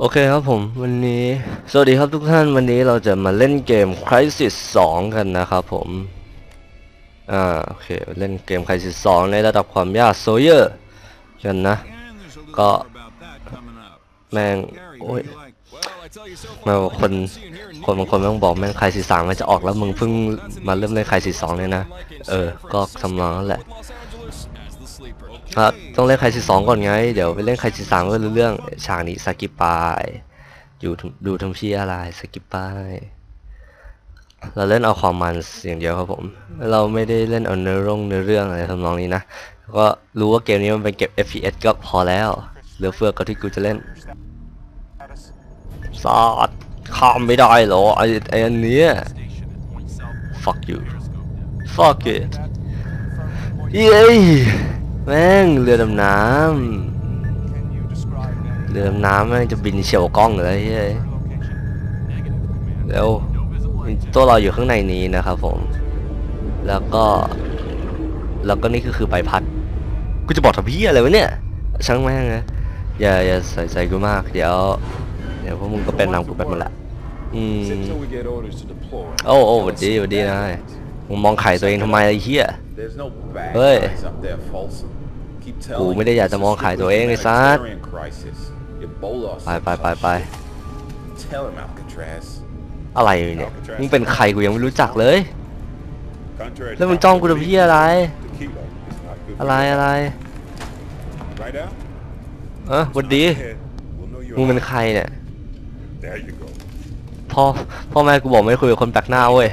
โอเคครับผมวันนี้สวัสดีครับทุกท่านวันนี้เราจะมาเล่นเกม Crisis 2 กันนะครับผมอ่าโอเคเล่นเกม Crisis 2 ในระดับความยากโซเยอร์กันนะ ก็แม่งโอ้ยมาคนคนบางคนแม่งบอกแม่ง Crisis 3 มันจะออกแล้วมึงเพิ่งมาเริ่มเล่น Crisis 2 เลยนะ เออ ก็ทำนองนั่นแหละ ครับ ต้องเล่นใครสิสองก่อนไง เดี๋ยวไปเล่นใครสิสามก็รู้เรื่อง ฉากนี้สกิปไปอยู่ดูทำเพี้อะไรสกิปไปเราเล่นเอาความมันอย่างเดียวครับผม เราไม่ได้เล่นเอาเนื้อร่องเนื้อเรื่องอะไรทำนองนี้นะ ก็รู้ว่าเกมนี้มันเป็นเก็บ FPS ก็พอแล้วเหลือเฟือก็ที่กูจะเล่นซาดข้ามไม่ได้หรอไอ้ไอ้อันนี้ fuck you fuck it เย้ แม่งเรือดำน้ำเรือดำน้ำแม่งจะบินเฉียวกล้องเลยเฮ้ยแล้วตัวเราอยู่ข้างในนี้นะครับผม แล้วก็ แล้วก็นี่ก็คือใบพัด กูจะบอกทำพี่อะไรวะเนี่ย ช่างแม่งนะอย่าอย่าใส่ใจกูมาก เดี๋ยว เดี๋ยวพวกมึงก็เป็นนำกูไปหมดละอืม Sit till we get orders to deploy. โอ้โอ้หวัดดีหวัดดีนายมึงมองไข่ตัวเองทำไมไอ้เหี้ย There's no bad Hey. guys up there, Folsom. Keep กู telling ไม่ได้อยากจะมองขายตัวเองไอ้ซัด humanitarian crisis. Ebola or ไป some ไปไปไป shit. Tell him, Alcatraz. อะไรเนี่ย มึงเป็นใครกูยังไม่รู้จักเลย Contrary แล้วมึงจ้องกูทำเพี้ยอะไร Tequila is not good อะไรอะไร Right out? เออหวัดดี Head. We'll know you're มึงเป็น alive. ใครเนี่ย There you go. พ่อ พ่อแม่กูบอกไม่คุยกับคนแปลกหน้าเว้ย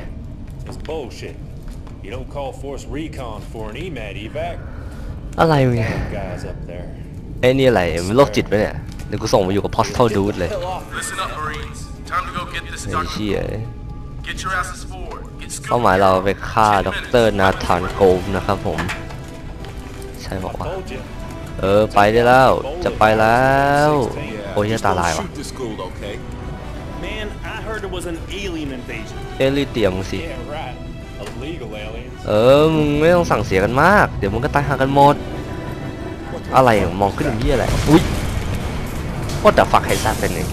อะไรมึงเนี่ย Guys up there. ไอ้นี่อะไรมันโรคจิตไปะเนี่ยเดี๋ยวกูส่งไปอยู่กับ Postal Dude เลย Listen up, Marines. Time to go get this ไอ้ Dr. เชี่ย Get your asses forward. Get เป้า scooped. หมายเราไปฆ่า Ten ด minutes. รนาธานโกมนะครับผม ใช่บอกว่า Told you. เออไปได้แล้ว จะไปแล้ว โอ้ยตาลายว่ะ Shoot the school, okay? Man, I heard there was an alien invasion. เอลิเตียมงสิ Yeah, right. เออ มึงไม่ต้องสั่งเสียกันมาก เดี๋ยวมึงก็ตายหากันหมด อะไรมองขึ้นอย่างนี้อะไร อุ้ยโคตรฝักให้ซาเป็นเอง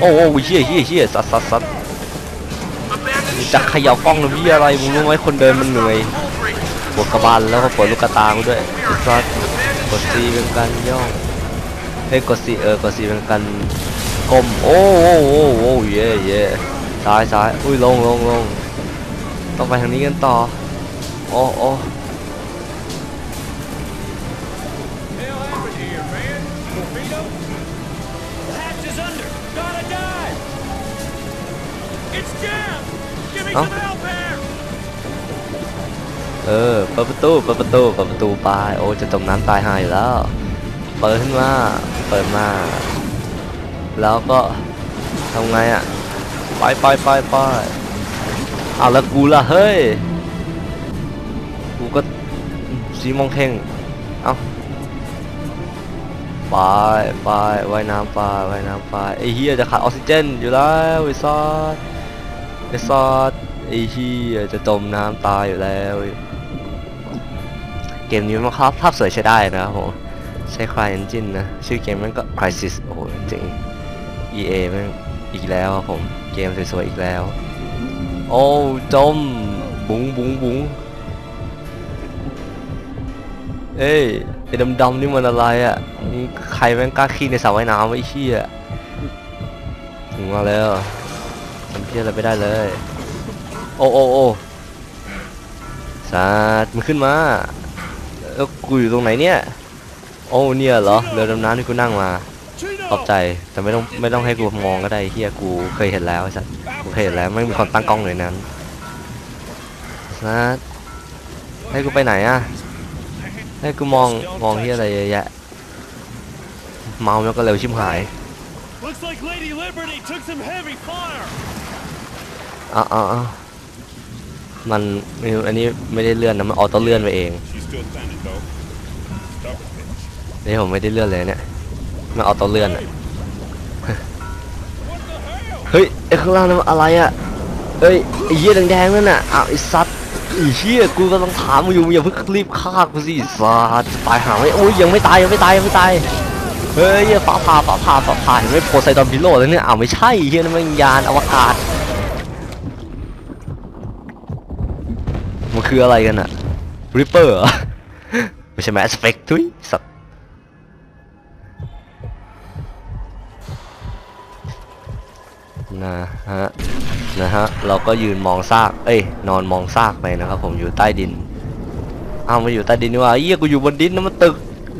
โอ้โหเฮียเฮียเฮียสัสสัสสัสมึง the จะขย่ากล้องหรือพี่อะไร มึงรู้ไหมคนเดินมันเหนื่อยปวดกระบาลแล้วก็ปวดลูกกระตาด้วยสัสกดซีเป็นการย่องเอ้ยกดซีเออกดซีเป็นการก้ม โอ้โอ้โอ้โอ้เย่เย่ซ้ายซ้ายอุ้ยลงลงลง ต้องไปทางนี้กันต่อ โอ้โอ้ The hatch is under. Gotta dive. It's jammed. Give me Huh? some help here. เออ เปิดประตู เปิดประตู เปิดประตูไป โอ้ จะจมน้ำตายหายอยู่แล้ว เปิดขึ้นมา เปิดมา แล้วก็ทำไงอะ ไปไปไปไป เอาแล้วกูล่ะเฮ้ย กูก็สีมองเข่ง เอาไปไปว่ายน้ำไปว่ายน้ำไปไอ้เฮียจะขาดออกซิเจนอยู่แล้วไอ้ซอสไอ้ซอสไอ้เฮียจะจมน้ำตายอยู่แล้ว เกมนี้มันครับภาพสวยใช้ได้นะครับผมใช้ Cry Engine นะ ชื่อเกมมันก็ Crisis โอ้โหจริง EA มันอีกแล้วครับผม เกมสวยๆอีกแล้ว โอ้จม บุ้งบุ้งบุ้งเอ้ยไอ้ดำๆนี่มันอะไรอะนี่ใครแม่งกล้าขี้ในสระว่ายน้ำไอ้เหี้ยถึงมาแล้วทำเพี้ยอะไรไม่ได้เลย โอ้โอ้โอ้สัตว์มันขึ้นมาแล้วกูอยู่ตรงไหนเนี่ย โอ้เนี่ยเหรอเรือดำน้ำที่กูนั่งมา ขอบใจแต่ไม่ต้องไม่ต้องให้กูมองก็ได้เฮียกูเคยเห็นแล้วไอ้สัสกูเคยเห็นแล้วไม่มีคนตั้งกล้องเลยนั้นนะให้กูไปไหนอะให้กูมองมองเฮียอะไรเยอะแยะเมาแล้วก็เร็วชิบหาย Looks like Lady Liberty took some heavy fire. อ้าวอ้าวอ้าวมันไม่รู้อันนี้ไม่ได้เลื่อนนะมันออโต้เลื่อนไปเอง She's still standing, though. Stubborn bitch. นี่ผมไม่ได้เลื่อนเลยเนี่ย มันออโต้เลื่อนอะเฮ้ยไอ้ข้างล่างนั้นอะไรอะเอ้ยไอ้เหี้ยแดงๆนั่นน่ะอ้าวไอ้สัตว์ไอ้เหี้ยกูกำลังถามมึงอยู่มึงอย่าเพิ่งรีบฆ่ากูสิสัตว์ตายหาไหมโอ้ยยังไม่ตายยังไม่ตายยังไม่ตายเฮ้ยฟ้าผ่าฟ้าผ่าฟ้าผ่าเห็นไหม่โพไซดอนพิโลแล้วเนี่ยอ้าวไม่ใช่เฮียนั่นมันยานอวกาศมันคืออะไรกันอะริปเปอร์หรอไม่ใช่แมสเปกทุยสัตว์ นะฮะ เราก็ยืนมองซาก เอ้ย นอนมองซากไปนะครับ ผมอยู่ใต้ดินอ้ามาอยู่ใต้ดินนี่ว่าเอี้ยกูอยู่บนดินนะมันตึก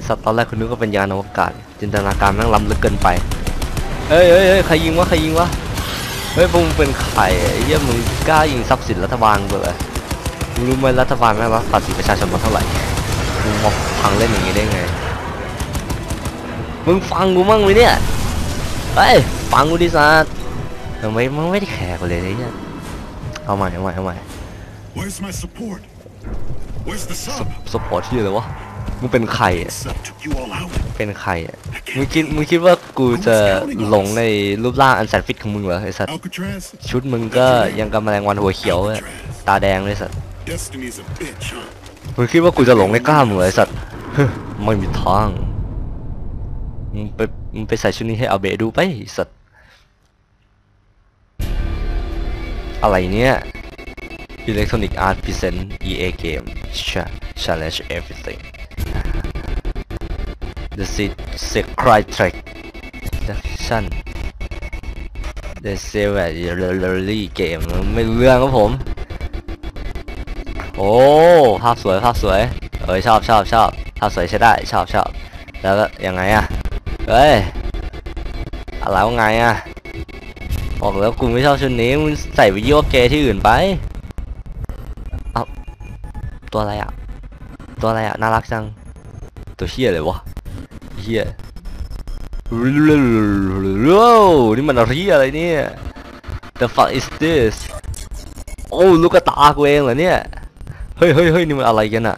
สัตว์ตอนแรกคุณนึกว่าเป็นยานอวกาศ จินตนาการแม่งล้ำลึกเกินไปเฮ้ยเฮ้ยเฮ้ยใครยิงวะ ใครยิงวะ เฮ้ยพวกมึงเป็นใครไอ้เหี้ยมึงกล้ายิงทรัพย์สินรัฐบาลเบอร์รู้ไหมรัฐบาลแม่งรับภาษีประชาชนมาเท่าไหร่ มึงมาพังเล่นอย่างนี้ได้ไง มึงฟังกูมั่งไหมเนี่ย เฮ้ย ฟังกูดิสัตว์ ทำไมมึงไม่ได้แคร์กูเลยเนี่ยเอาใหม่เอาใหม่เอาใหม่ Where's my support? Where's the sub? สปอร์ตที่อะไรวะมึงเป็นใครอะ Sub took you all out. เป็นใครอะมึงคิดมึงคิดว่ากูจะหลงในรูปร่างอันแสนฟิตของมึงเหรอไอ้สัตว์ Alcatraz? ชุดมึงก็ยังกับแมลงวันหัวเขียวอะตาแดงเลยสัตว์ Destiny's a bitch, huh? มึงคิดว่ากูจะหลงในกล้ามมึงเหรอไอ้สัตว์ไม่มีทางมึงไปมึงไปใส่ชุดนี้ให้อาเบะดูไปไอ้สัตว์ อะไรเนี่ย Electronic Art Present EA Game Challenge Everything The Se- Secret Track Action The Severely Game ไม่รู้เรื่องครับผม โอ้ ภาพสวย ภาพสวย เอ้ยชอบชอบชอบภาพสวยใช้ได้ชอบชอบแล้วยังไงอะเฮ้ยอะไรว่าไงอะ บอกแล้วกูไม่ชอบชุดนี้มึงใส่ไปยั่วเกที่อื่นไปเอาตัวอะไรอะตัวอะไรอะน่ารักจัง ตัวเฮียเลยวะเฮียว้าวนี่มันอะไรอะไรเนี่ย The fuck is this โอ้ลูกตากูเองเหรอเนี่ย เฮ้ยเฮ้ยเฮ้ยนี่มันอะไรกันอะ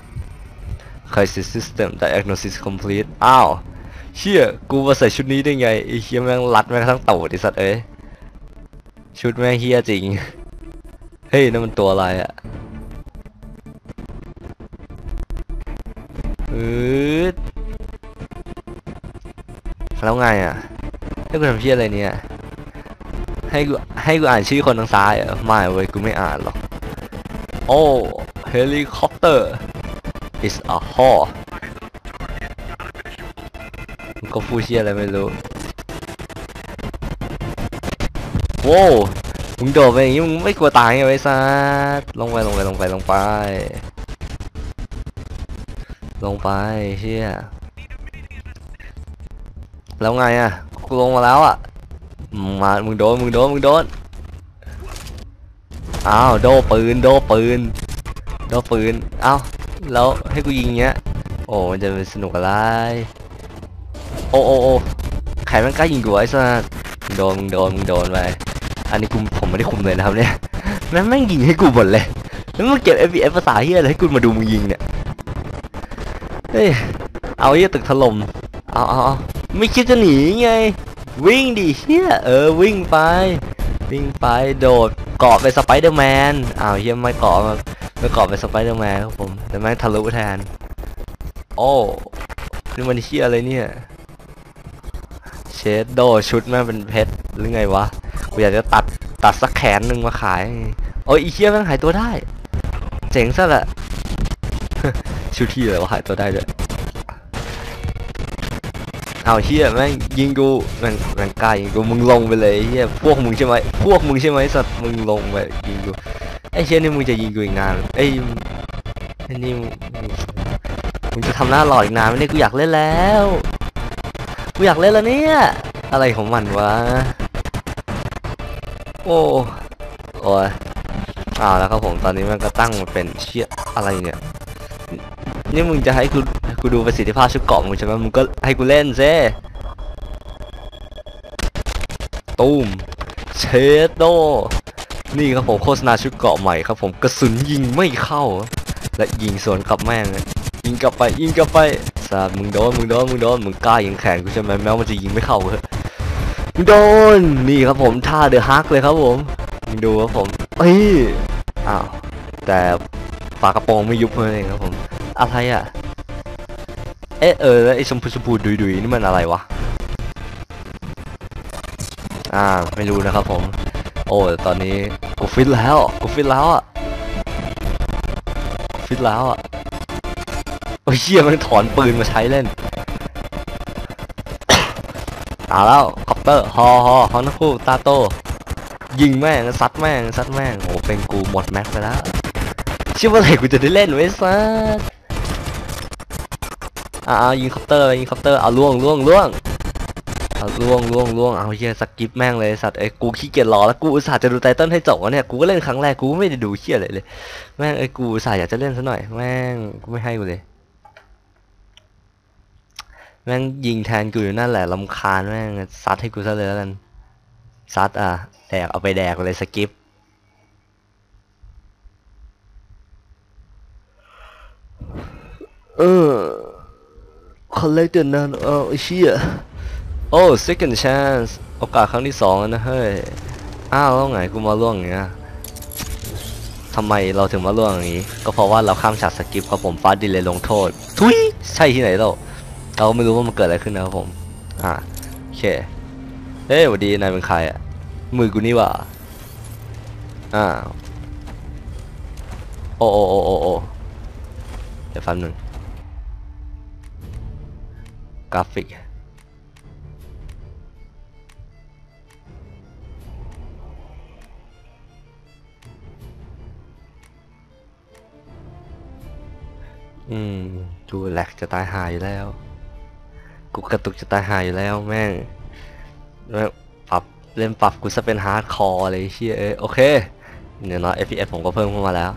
Crisis System Diagnosis Complete อ้าว เชี่ย กูมาใส่ชุดนี้ได้ไงไอ้เฮียแม่งรัดแม่งทั้งตูดไอ้สัตว์เอ้ย ชุดแม่เฮียจริง เฮ้ยนั่นมันตัวอะไรอะอืดแล้วไงอะให้กูทำเพี้ยอะไรเนี่ย ให้กูให้กูอ่านชื่อคนทางซ้ายเหรอไม่เว้ยกูไม่อ่านหรอก โอ้เฮลิคอปเตอร์ is a horse ก็พูดเชี่ยอะไรไม่รู้ มึงโดดไปอย่างงี้มึงไม่กลัวตายไงไอ้สัสลงไปลงไปลงไปลงไป ลงไปเชี่ยแล้วไงอะกูลงมาแล้วอะมามึงโดนมึงโดนมึงโดนอ้าวโดปืนโดปืนโดปืนอ้าวแล้วให้กูยิงเงี้ยโอ้มันจะเป็นสนุกอะไรโอ้โอ้โอ้ใครมันกล้ายิงกูไอ้สัสมึงโดนมึงโดนมึงโดนไป อันนี้กูผมไม่ได้คุมเลยนะครับเนี่ยแม่งแม่งยิงให้กูหมดเลยแล้วมึงเก็บ FPS ภาษาเฮียอะไรให้กูมาดูมึงยิงเนี่ยเฮ้ยเอาเฮียตึกถล่มเอาเอาไม่คิดจะหนีไง วิ่งดิเฮียเออวิ่งไป วิ่งไปโดดเกาะเป็นสไปเดอร์แมนอ้าวเฮียไม่เกาะมาไม่เกาะเป็นสไปเดอร์แมนครับผมแต่แม่งทะลุแทน โอ้นี่มันเฮียอะไรเนี่ยเชดโดชุดแม่งเป็นเพชรหรือไงวะ กูอยากจะตัดตัดสักแขนหนึ่งมาขายโอ้ยอีเฮียแม่งหายตัวได้ เจ๋งซะละชุดที่เลยวะหายตัวได้ด้วยเอาเฮียแม่งยิงกูแม่งแม่งกล้ายิงกูมึงลงไปเลยเฮียพวกมึงใช่ไหมพวกมึงใช่ไหมสัตว์มึงลงไปยิงกูไอ้เชี่ยนี่มึงจะยิงกูอีกนานไอ้ไอ้นี่มึงจะทำหน้าหล่ออีกนานไมเนี่ยกูอยากเล่นแล้ว กูอยากเล่นแล้วเนี่ย อะไรของมันวะ โอ้โอ้ยอ้าวแล้วครับผมตอนนี้มันก็ตั้งมาเป็นเชี่ยอะไรเนี่ย นี่มึงจะให้กูกูดูประสิทธิภาพชุดเกราะมึงใช่ไหมมึงก็ให้กูเล่นเซ่ตูมเชดโด นี่ครับผมโฆษณาชุดเกราะใหม่ครับผมกระสุนยิงไม่เข้า และยิงสวนกลับแม่งยิงกลับไปยิงกลับไปสามึงโดนมึงโดนมึงโดนมึงกล้ายิงแขนกูใช่ไหมแม้ว่ามันจะยิงไม่เข้าเลย โดน นี่ครับผมท่าเดอะฮักเลยครับผมดูครับผมเอ้ยอ้าวแต่ฝากระโปรงไม่ยุบเลยครับผมอะไรอะเอ๊ะเออไอ้ชมพูชมพูดุยดุยนี่มันอะไรวะอ่าไม่รู้นะครับผม โอ้ตอนนี้กูฟิตแล้วกูฟิตแล้วอะฟิตแล้วอะโอ้ยเชี่ยมันถอนปืนมาใช้เล่น เอาแล้วคอปเตอร์ฮอฮอฮอนักคู่ตาโต ยิงแม่งซัดแม่งซัดแม่งโอ้เป็นกูหมดแม็กซ์ไปแล้วเชื่อว่าไหร่กูจะได้เล่นไว้ซัดอ่าายิงคอปเตอร์ยิงคอปเตอร์เอาล่วงล่วงล่วงเอาล่วงล่วงล่วงเอาเฮียสกิปแม่งเลยสัตว์ไอ้กูขี้เกียจรอแล้วกูอุตส่าห์จะดูไตเติ้ลให้จบวะเนี่ยกูก็เล่นครั้งแรกกูไม่ได้ดูเฮียอะไรเลยแม่งไอ้กูอุตส่าห์อยากจะเล่นซะหน่อยแม่งกูไม่ให้กูเลย แม่งยิงแทนกูอยู่นั่นแหละลำคาญแม่งซัดให้กูซะเลยแล้วกันซัดอะแดกเอาไปแดกเลยสกิปเออ collected none เออเชี่ยโอ้ second chance โอกาสครั้งที่สองแล้วนะเฮ้ย อ้าวแล้วไงกูมาล่วงอย่างเงี้ยทำไมเราถึงมาล่วงอย่างนี้ ก็เพราะว่าเราข้ามฉากสกิปครับผมฟาดดีเลยลงโทษ ทุยใช่ที่ไหนเรา เราไม่รู้ว่ามันเกิดอะไรขึ้นนะครับผม อ่าโอเค เฮ้ยสวัสดีนายเป็นใครอะ มือกูนี่ว่าอ่าโอ้โอ้โอ้โอ้โอ้เดี๋ยวฟันหนึ่งกราฟิกอืมดูแหลกจะตายหายแล้ว กูกระตุกจะตายหายอยู่แล้วแม่งแม่งปรับเล่นปรับกูจะเป็นฮาร์ดคอร์อะไรเชี่ยเอ้ยโอเคเดี๋ยวน้อย FPS ผมก็เพิ่มเข้ามาแล้ว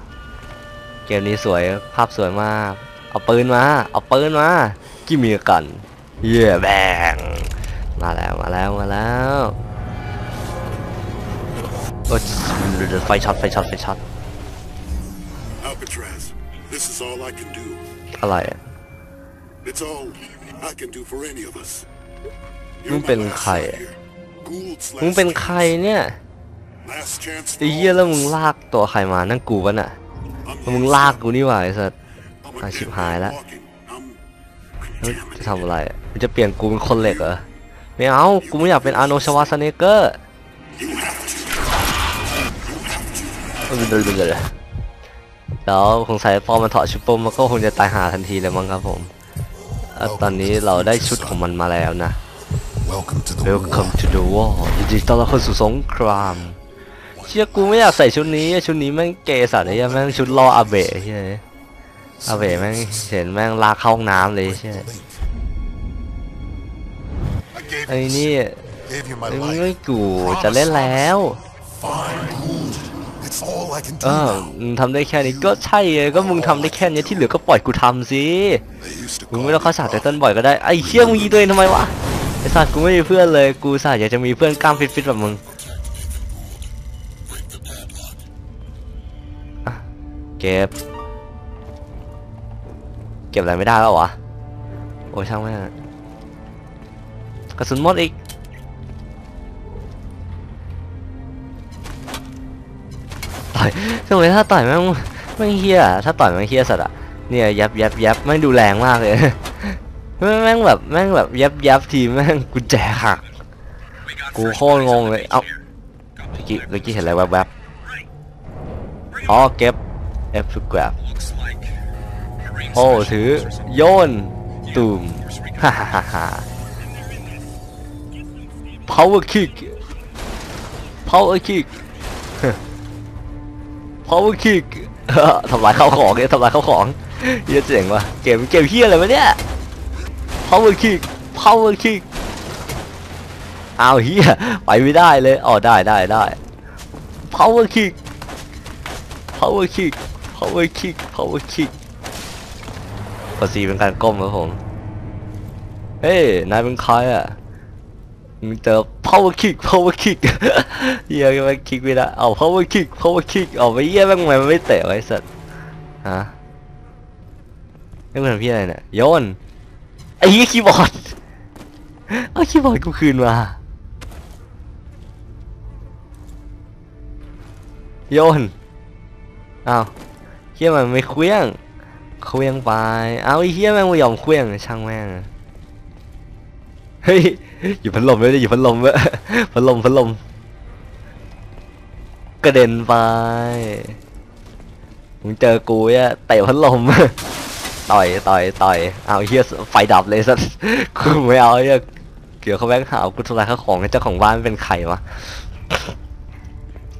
เกมนี้สวยภาพสวยมาก เอาปืนมา เอาปืนมากี่มีกัน เย่แบงมาแล้วมาแล้วมาแล้วโอ้ยไฟช็อตไฟช็อตไฟช็อต Alcatraz, this is all I can do. อะไรอะ It's all I can do for any of us. มึงเป็นใคร You're my อะ last shot here. Gould's มึง last เป็นใคร chance. เนี่ย Last chance ไอ้ for เหี้ย all แล้ว of มึง us. ลากตัวใครมานั่นกูปะน่ะ I'm มึง here ลาก somewhere. กูนี่หว่าไอ้สัส I'm a อะชิบ dead หาย man แล้ว walking. I'm แล้วจะ contaminated. ทำอะไรอะมึงจะเปลี่ยนกูเป็นคนเหล็กเหรอไม่เอากูไม่อยากเป็นอาร์โนชวาสเนเกอร์ You have to. แล้วคงใส่พอมันถอดชุดปุ๊บมันก็คงจะตายหาทันทีเลยมั้งครับผมอะ ตอนนี้เราได้ชุดของมันมาแล้วนะ Welcome to the Welcome to the war ยินดีต้อนรับเข้าสู่สงคราม เชี่ยกูไม่อยากใส่ชุดนี้ ชุดนี้แม่งเกย์สัตว์ไอ้เหี้ยแม่งชุดรออาเบะเฮ้ยอาเบะแม่งเห็นแม่งลากเข้าห้องน้ำเลยใช่ย I gave ไอ้ you นี่ gave you my ไอ้ life. ไม่กูจะเล่นแล้ว เออ now. มึงทำได้แค่นี้ก็ใช่ไงก็มึงทำได้แค่นี้ที่เหลือก็ปล่อยกูทำสิ They used to มึง call ไม่ต้องเข้า me ฉากไต Buck. เติ้ลบ่อยก็ได้ไอ้เชี่ยมึงยิงตัวเองทำไมวะไอ้สัตว์กูไม่มีเพื่อนเลยกูสัตว์อยากจะมีเพื่อนกล้ามฟิตๆแบบมึงอะเก็บ เก็บอะไรไม่ได้แล้ววะโอ้ยช่างแม่งกระสุนหมดอีก อยทำไมถ้าต่อยแม่งแม่งเฮียถ้าต่อยแม่งเฮียสัตว์อะเนี่ยยับยับยับแม่งดูแรงมากเลยแม่งแบบแม่งแบบยับยับทีแม่งกุญแจหักกูโคตรงงเลยเอ้าเมื่อกี้เมื่อกี้เห็นอะไรแวบๆอ๋อเก็บ F to grab โอ้ถือโยนตูมฮ่าฮ่าฮ่าฮ่า power kick power kick power kick ทำลายข้าวของเนี่ยทำลายข้าวของเหี้ยเจ๋งว่ะเกมเกมเฮียอะไรวะเนี่ย power kick power kick อ้าวเฮียไปไม่ได้เลยอ๋อได้ได้ได้ power kick power kick power kick power kick กดซีเป็นการก้มครับผม เฮ้ย นายเป็นใครอะมึงเจอ power kick power kick เฮียมันคิกไม่ได้เอา power kick power kick เอาไปเยี่ยแม่งไมมันไม่เตะไว้สัตว์ฮะนี่มันพี่อะไรเนี่ยโยนไอ้เฮียคีย์บอร์ดเอาคีย์บอร์ดกูคืนมาโยนอ้าวเฮียมันไม่เคลี้ยงเคว้ยงไปเอาไอ้เฮียแม่งไม่ยอมเคว้ยงช่างแม่ง เฮ้ยอยู่พัดลมเลยดิอยู่พัดลมเว้ยพัดลมพัดลมกระเด็นไปมึงเจอกูเนี่ยเตะพัดลมต่อยต่อยต่อยเอาเฮียไฟดับเลยสัสกูไม่เอาเฮียเกี่ยวเขาแบงค์หาวกูทำลายข้าวของให้เจ้าของบ้านเป็นใครวะ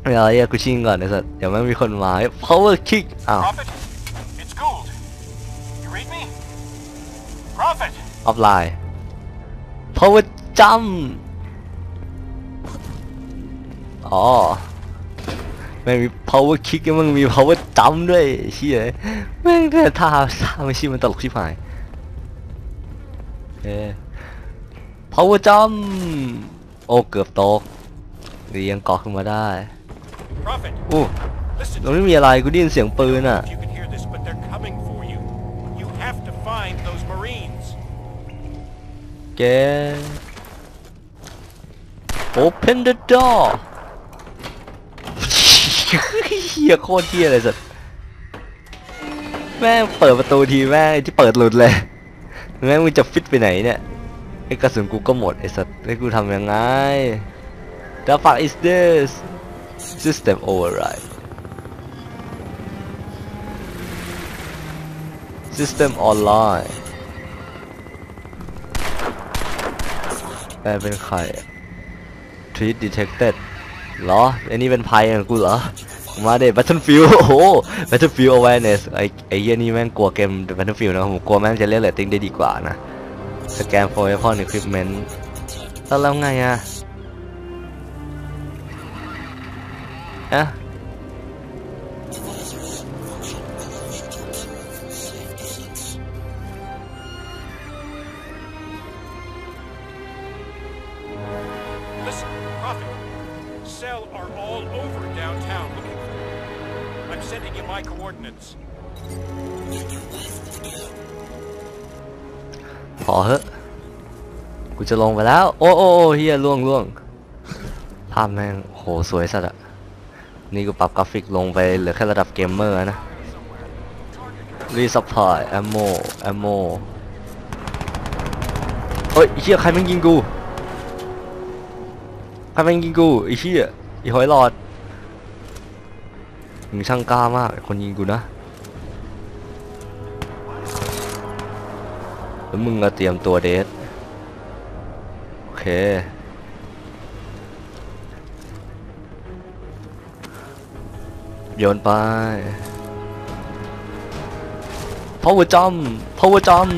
ไม่เอาเฮียกูชิงก่อนไอ้สัสเดี๋ยวแม่งมีคนมา power kick อ้าว Prophet, it's Gould. You read me? Prophet! ออฟไลน์ power jump อ๋อแม่งมี power kick แล้วมึงมี power jump ด้วยเชี่ยแม่งแต่ท่าท่าไม่ชิมันตลกชิบหายโอเค power jump โอ้เกือบตกดียังเกาะขึ้นมาได้ Prophet, อู้ listen ตรงนี้มีอะไรกูได้ยินเสียงปืนอะ แก Open the door เฮียโคตรเฮียเลยสัสแม่งเปิดประตูทีแม่งที่เปิดหลุดเลยแม่งมึงจะฟิตไปไหนเนี่ยไอ้กระสุนกูก็หมดไอ้สัสไอ้กูทำยังไง The fuck is this System override System online แปลเป็นใครอะ Treat detected เหรอไอ้นี่เป็นภัยของกูเหรอ มาเด็ Battlefield โอ้โห Battlefield awareness ไอ้ไอ้เหี้ยนี่แม่งกลัวเกม Battlefield นะผมกลัวแม่งจะเรียกเรตติ้งได้ดีกว่านะสแกน for weapon equipment แล้วแล้วไงอะอะ in my coordinates. พอเหอะกูจะลงไปแล้ว โอ้โอ้เฮียล่วงล่วงภาพแม่งโหสวยสัสอะนี่กูปรับกราฟิกลงไปเหลือแค่ระดับเกมเมอร์นะรีซัพพลายแอมโมแอมโมเฮ้ยไอ้เฮียใครแม่งยิงกูใครแม่งยิงกูไอ้เฮียไอ้หอยหลอด มึงช่างกล้ามากคนยิงกูนะแล้วมึงก็เตรียมตัวเดทโอเคโยนไป power jump power jump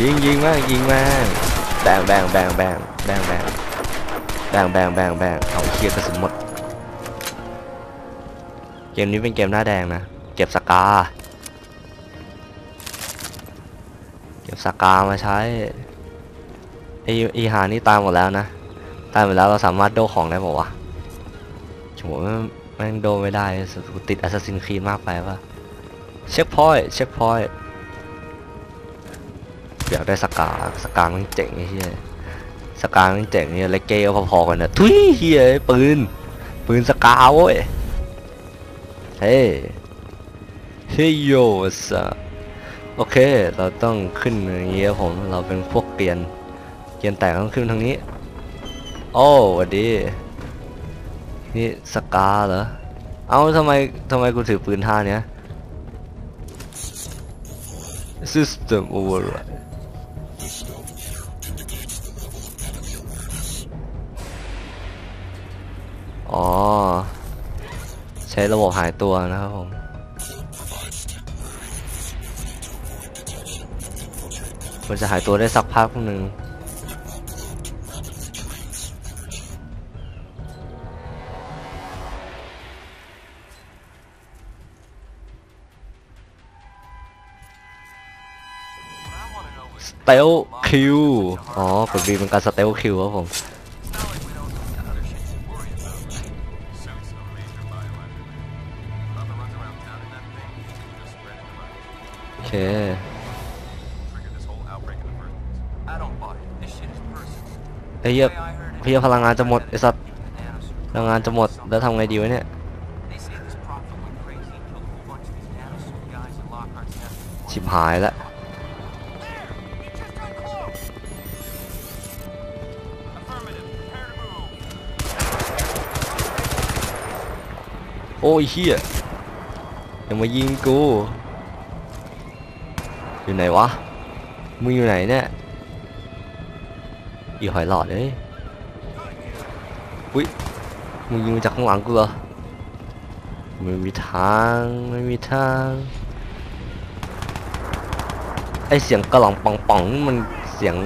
ยิงยิงแม่งยิงแม่แบงแบงแบงแบงแบงแบงแบงแบงแบงแบงเอาเคลียร์กระสุนหมด เกมนี้เป็นเกมหน้าแดงนะ เก็บสกา เก็บสกามาใช้ไอไอหานี่ตายหมดแล้วนะ ตายหมดแล้วเราสามารถโดของได้บอกวะโหแม่งแม่งโดไม่ได้ติด Assassin's Creed มากไปปะเช็คพอยต์เช็คพอยต์อยากได้สกาสกามันเจ๋งไอ้เหี้ยสกามันเจ๋งเนี่ยเลกเกลพอๆกันนะทุยเฮียปืนปืนสกาโว้ย เฮ้ยเฮ้ยโยสะโอเค เราต้องขึ้นอย่างเงี้ยผม เราเป็นพวกเกรียน เกรียนแตกต้องขึ้นทางนี้ โอ้หวัดดี นี่สกาเหรอ เอาทำไมทำไมกูถือปืนท่าเนี้ย System override อ๋อ ใช้ระบบหายตัวนะครับผมมันจะหายตัวได้สักพักหนึ่งสเตลคิว อ๋อกดบีเป็นการสเตลคิวครับผม ไอ้เหี้ยเหี้ยพลังงานจะหมดไอ้สัตว์พลังงานจะหมดแล้วทำไงดีวะเนี่ยชิบหายแล้วโอ้ยเฮียอย่ามายิงกู อยู่ไหนวะ มึงอยู่ไหนเนี่ยอีหอยหลอดเอ้ยอุ้ย มึงยิงมาจากข้างหลังกูเหรอไม่มีทาง ไม่มีทาง ไอเสียงกระหล่องป่องป่องนี่มันเสียง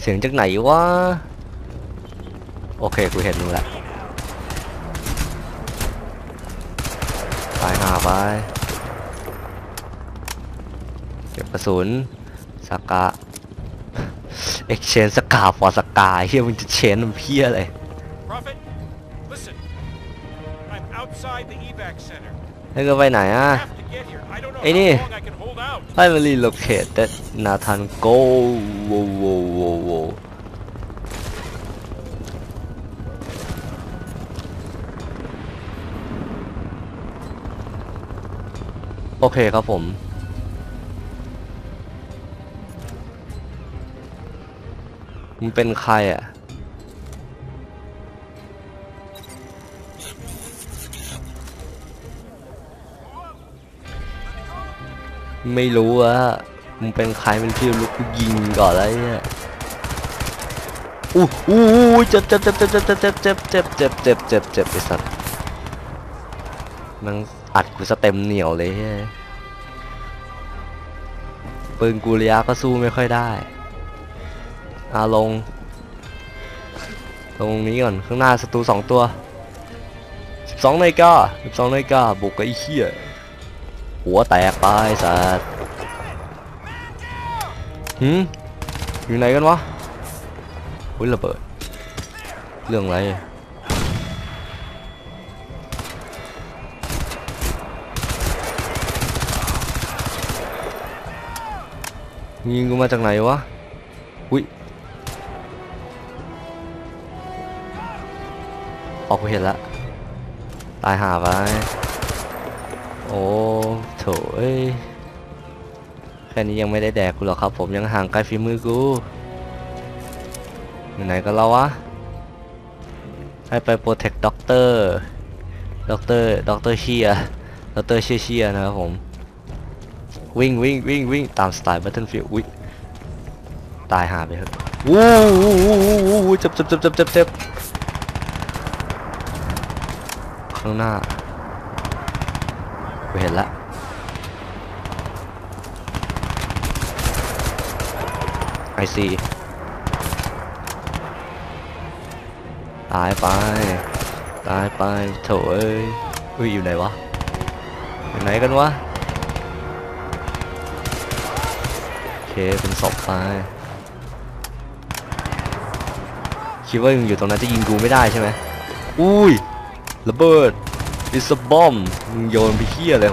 เสียงจากไหนวะ โอเค กูเห็นมึงละตายหาไป เก็บกระสุนสกาเอ็กเชนสกาฟอร์สกาเฮียมึงจะเชนมันเพี้ยอะไร Prophet, listen. I'm outside the evac center. แล้วก็ไปไหนอะ Have to get here. I don't know Ê, how nè. long I can hold out. ให้มันรีโลเคทแต่นาธานโกโวโวโวโวโอเคครับผม มันเป็นใครอะ ไม่รู้อะมึงเป็นใครเป็นพี่ลุกกูยิงก่อนแล้วเนี่ยอู้อู้อู้เจ็บเจ็บเจ็บเจ็บเจ็บเจ็บเจ็บเจ็บเจ็บเจ็บเจ็บเจ็บไอ้สัตว์มันอัดกูสเต็มเหนียวเลยเฮ้ยปืนกูระยะก็สู้ไม่ค่อยได้ อาลงลงนี้ก่อน ข้างหน้าศัตรูสองตัว12นาฬิกา12นาฬิกาบุกกับไอ้เหี้ยหัวแตกไปสัตว์หืมอยู่ไหนกันวะอุ้ยระเบิด เรื่องอะไรยิงกูมาจากไหนวะ ออกไปเห็นละ ตายหาไป โอ้โถเอ้ย แค่นี้ยังไม่ได้แดกกูหรอกครับ ผมยังห่างไกลฝีมือกูอยู่ไหนกันแล้ววะ ให้ไปโปรเทคด็อกเตอร์ ด็อกเตอร์ ด็อกเตอร์เชียด็อกเตอร์เชียเชียนะครับผม วิ่งวิ่งวิ่งวิ่งตามสไตล์ Battlefield อุ้ยตายหาไปเถอะวู้วู้วู้วู้วู้จ็บจ็บจ็บจ็บจ็บจ็บ ข้างหน้ากูเห็นละไอซีตายไป ตายไปโถเอ้ยอุ้ยอยู่ไหนวะ อยู่ไหนกันวะ โอเค เป็นศพไป คิดว่ามึงอยู่ตรงนั้นจะยิงกูไม่ได้ใช่ไหมอุ้ย ระเบิด it's a bomb มึงโยนไปเฮียอะไรของ